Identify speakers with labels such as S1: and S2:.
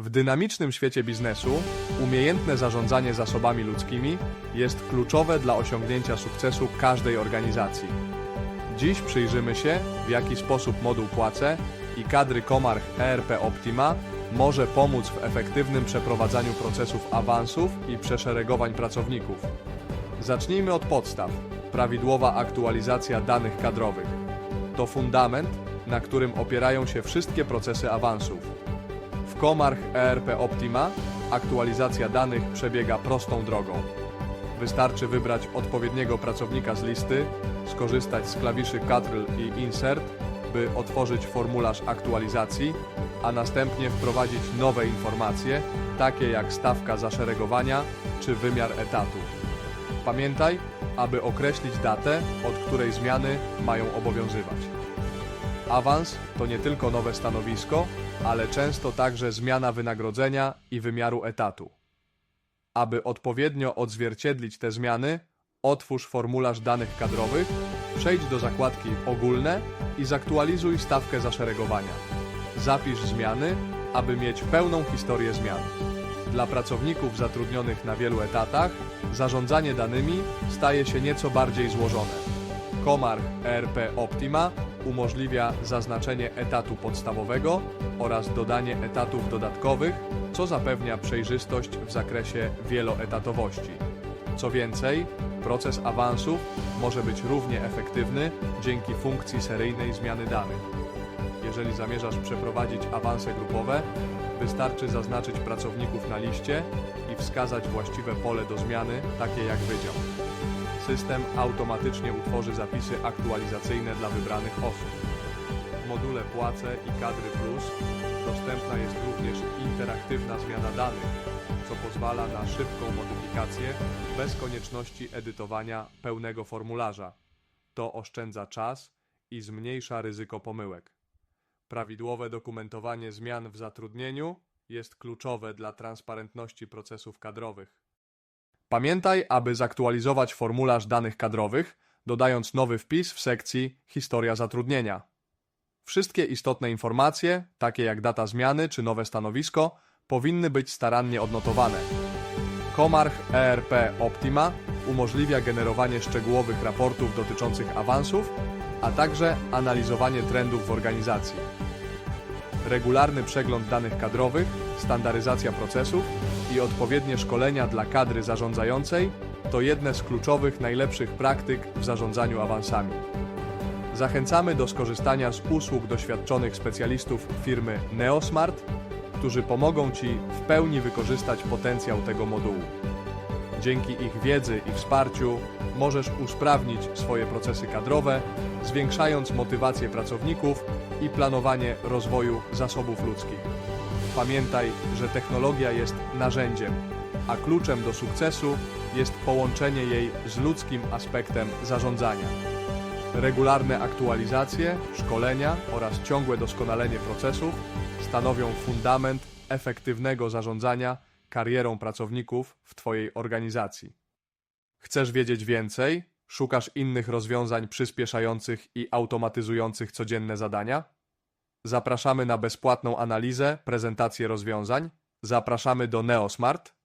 S1: W dynamicznym świecie biznesu umiejętne zarządzanie zasobami ludzkimi jest kluczowe dla osiągnięcia sukcesu każdej organizacji. Dziś przyjrzymy się, w jaki sposób moduł płace i kadry Komarch ERP Optima może pomóc w efektywnym przeprowadzaniu procesów awansów i przeszeregowań pracowników. Zacznijmy od podstaw. Prawidłowa aktualizacja danych kadrowych. To fundament, na którym opierają się wszystkie procesy awansów. W Komarch ERP Optima aktualizacja danych przebiega prostą drogą. Wystarczy wybrać odpowiedniego pracownika z listy, skorzystać z klawiszy Ctrl i Insert, by otworzyć formularz aktualizacji, a następnie wprowadzić nowe informacje, takie jak stawka zaszeregowania czy wymiar etatu. Pamiętaj, aby określić datę, od której zmiany mają obowiązywać. Awans to nie tylko nowe stanowisko, ale często także zmiana wynagrodzenia i wymiaru etatu. Aby odpowiednio odzwierciedlić te zmiany, otwórz formularz danych kadrowych, przejdź do zakładki Ogólne i zaktualizuj stawkę zaszeregowania. Zapisz zmiany, aby mieć pełną historię zmian. Dla pracowników zatrudnionych na wielu etatach, zarządzanie danymi staje się nieco bardziej złożone. Komarch ERP Optima umożliwia zaznaczenie etatu podstawowego oraz dodanie etatów dodatkowych, co zapewnia przejrzystość w zakresie wieloetatowości. Co więcej, proces awansów może być równie efektywny dzięki funkcji seryjnej zmiany danych. Jeżeli zamierzasz przeprowadzić awanse grupowe, wystarczy zaznaczyć pracowników na liście i wskazać właściwe pole do zmiany, takie jak wydział. System automatycznie utworzy zapisy aktualizacyjne dla wybranych osób. W module Płace i Kadry Plus dostępna jest również interaktywna zmiana danych, co pozwala na szybką modyfikację bez konieczności edytowania pełnego formularza. To oszczędza czas i zmniejsza ryzyko pomyłek. Prawidłowe dokumentowanie zmian w zatrudnieniu jest kluczowe dla transparentności procesów kadrowych. Pamiętaj, aby zaktualizować formularz danych kadrowych, dodając nowy wpis w sekcji Historia zatrudnienia. Wszystkie istotne informacje, takie jak data zmiany czy nowe stanowisko, powinny być starannie odnotowane. Komarch ERP Optima umożliwia generowanie szczegółowych raportów dotyczących awansów, a także analizowanie trendów w organizacji. Regularny przegląd danych kadrowych, standaryzacja procesów i odpowiednie szkolenia dla kadry zarządzającej to jedne z kluczowych najlepszych praktyk w zarządzaniu awansami. Zachęcamy do skorzystania z usług doświadczonych specjalistów firmy Neosmart, którzy pomogą Ci w pełni wykorzystać potencjał tego modułu. Dzięki ich wiedzy i wsparciu możesz usprawnić swoje procesy kadrowe, zwiększając motywację pracowników i planowanie rozwoju zasobów ludzkich. Pamiętaj, że technologia jest narzędziem, a kluczem do sukcesu jest połączenie jej z ludzkim aspektem zarządzania. Regularne aktualizacje, szkolenia oraz ciągłe doskonalenie procesów stanowią fundament efektywnego zarządzania karierą pracowników w Twojej organizacji. Chcesz wiedzieć więcej? Szukasz innych rozwiązań przyspieszających i automatyzujących codzienne zadania? Zapraszamy na bezpłatną analizę, prezentację rozwiązań. Zapraszamy do Neosmart